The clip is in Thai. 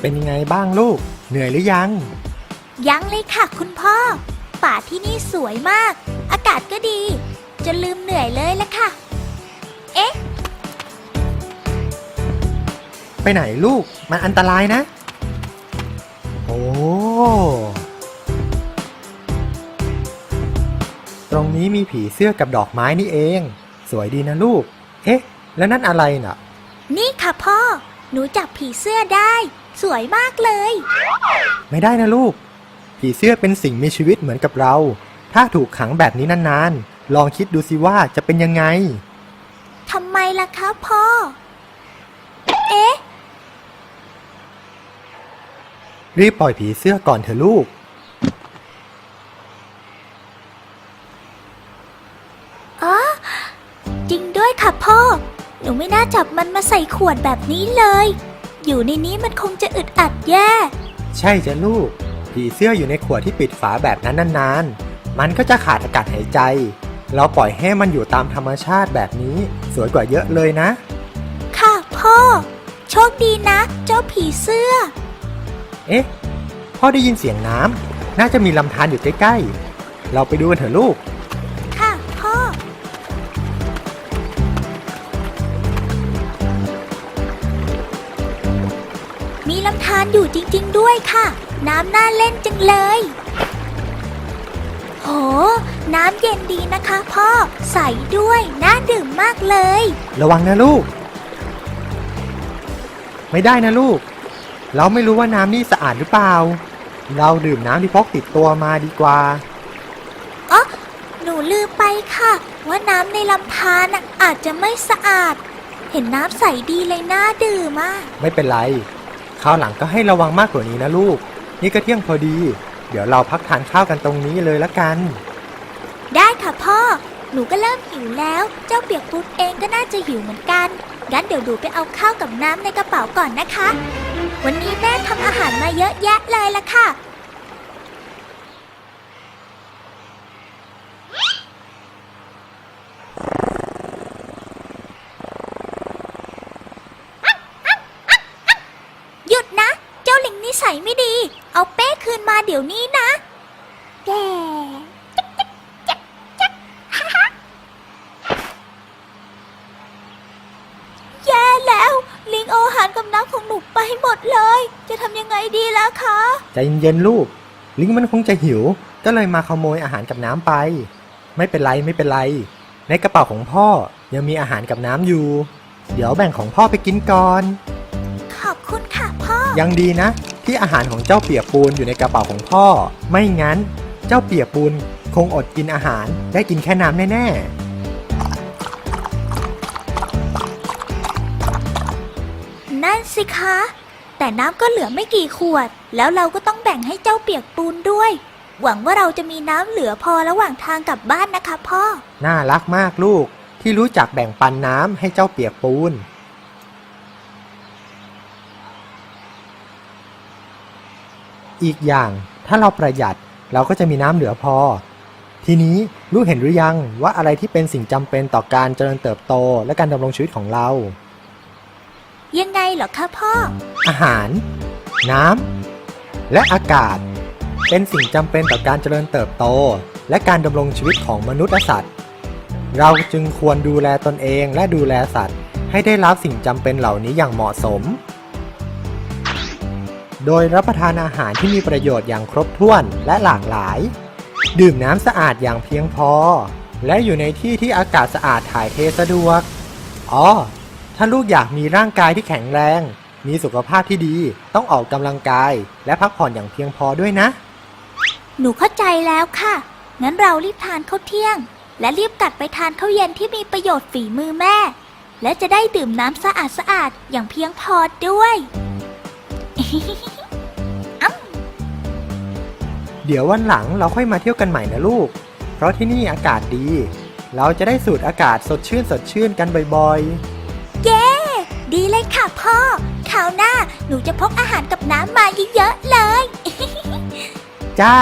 เป็นยังไงบ้างลูก เหนื่อยหรือยัง ยังเลยค่ะคุณพ่อ ป่าที่นี่สวยมาก อากาศก็ดี จนลืมเหนื่อยเลยละค่ะ เอ๊ะ ไปไหนลูก มันอันตรายนะ โอ้ ตรงนี้มีผีเสื้อกับดอกไม้นี่เอง สวยดีนะลูก เอ๊ะ แล้วนั่นอะไรน่ะ นี่ค่ะพ่อ หนูจับผีเสื้อได้ สวยมากเลย ไม่ได้นะลูก ผีเสื้อเป็นสิ่งมีชีวิตเหมือนกับเรา ถ้าถูกขังแบบนี้นานๆ ลองคิดดูสิว่าจะเป็นยังไง ทำไมล่ะคะพ่อ เอ๊ะ รีบปล่อยผีเสื้อก่อนเถอะลูก อ๋อ จริงด้วยค่ะพ่อ หนูไม่น่าจับมันมาใส่ขวดแบบนี้เลย อยู่ในนี้มันคงจะอึดอัดแย่ ใช่จ้ะลูก ผีเสื้ออยู่ในขวดที่ปิดฝาแบบนั้นนานๆ มันก็จะขาดอากาศหายใจ เราปล่อยให้มันอยู่ตามธรรมชาติแบบนี้สวยกว่าเยอะเลยนะ ค่ะพ่อ โชคดีนะ เจ้าผีเสื้อ เอ๊ะ พ่อได้ยินเสียงน้ำน่าจะมีลำธารอยู่ใกล้ๆ เราไปดูกันเถอะลูก มีลำธารอยู่จริง ๆ ด้วยค่ะ น้ำน่าเล่นจังเลย โห น้ำเย็นดีนะคะพ่อ ใสด้วยน่าดื่มมากเลย ระวังนะลูก ไม่ได้นะลูก เราไม่รู้ว่าน้ำนี่สะอาดหรือเปล่า เราดื่มน้ำที่พกติดตัวมาดีกว่าอ๋อหนูลืมไปค่ะ ว่าน้ำในลำธารน่ะอาจจะไม่สะอาด เห็นน้ำใสดีเลยน่าดื่มอะไม่เป็นไร คราวหลังก็ให้ระวังมากกว่านี้นะลูก นี่ก็เที่ยงพอดี เดี๋ยวเราพักทานข้าวกันตรงนี้เลยละกัน ได้ค่ะพ่อ หนูก็เริ่มหิวแล้ว เจ้าเปียกปุ๊ดเองก็น่าจะหิวเหมือนกัน งั้นเดี๋ยวดูไปเอาข้าวกับน้ำในกระเป๋าก่อนนะคะ วันนี้แม่ทำอาหารมาเยอะแยะเลยละค่ะ หยุดนะ เจ้าลิงนิ สัยไม่ดี เอาเป้คืนมาเดี๋ยวนี้นะแกแย่แล้ว ลิงเอาอาหารกับน้ำของหนูไปหมดเลย จะทำยังไงดีล่ะคะ ใจเย็นๆลูก ลิงมันคงจะหิว ก็เลยมาขโมยอาหารกับน้ำไป ไม่เป็นไรไม่เป็นไร ในกระเป๋าของพ่อยังมีอาหารกับน้ำอยู่ เดี๋ยวแบ่งของพ่อไปกินก่อน ขอบคุณค่ะพ่อ ยังดีนะ ที่อาหารของเจ้าเปียกปูนอยู่ในกระเป๋าของพ่อ ไม่งั้น เจ้าเปียกปูนคงอดกินอาหารได้กินแค่น้ำแน่นั่นสิคะ แต่น้ำก็เหลือไม่กี่ขวด แล้วเราก็ต้องแบ่งให้เจ้าเปียกปูนด้วย หวังว่าเราจะมีน้ำเหลือพอระหว่างทางกลับบ้านนะคะพ่อๆน่ารักมากลูกที่รู้จักแบ่งปันน้ำให้เจ้าเปียกปูน อีกอย่างถ้าเราประหยัดเราก็จะมีน้ำเหลือพอ ทีนี้ลูกเห็นหรือยังว่าอะไรที่เป็นสิ่งจำเป็นต่อการเจริญเติบโตและการดำรงชีวิตของเรา ยังไงเหรอคะพ่อ อาหาร น้ำและอากาศ เป็นสิ่งจำเป็นต่อการเจริญเติบโต และการดำรงชีวิตของมนุษย์และสัตว์ เราจึงควรดูแลตนเองและดูแลสัตว์ ให้ได้รับสิ่งจำเป็นเหล่านี้อย่างเหมาะสม โดยรับประทานอาหารที่มีประโยชน์อย่างครบถ้วนและหลากหลาย ดื่มน้ำสะอาดอย่างเพียงพอ และอยู่ในที่ที่อากาศสะอาดถ่ายเทสะดวก อ๋อ ถ้าลูกอยากมีร่างกายที่แข็งแรง มีสุขภาพที่ดี ต้องออกกำลังกาย และพักผ่อนอย่างเพียงพอด้วยนะ หนูเข้าใจแล้วค่ะ งั้นเรารีบทานข้าวเที่ยง และรีบกัดไปทานข้าวเย็นที่มีประโยชน์ฝีมือแม่ และจะได้ดื่มน้ำสะอาดสะอาดๆอย่างเพียงพอด้วย เดี๋ยววันหลังเราค่อยมาเที่ยวกันใหม่นะลูก เพราะที่นี่อากาศดี เราจะได้สูดอากาศสดชื่นสดชื่นกันบ่อยเย้ ดีเลยค่ะพ่อคราวหน้าหนูจะพกอาหารกับน้ำมาเยอะๆเลยๆจ้า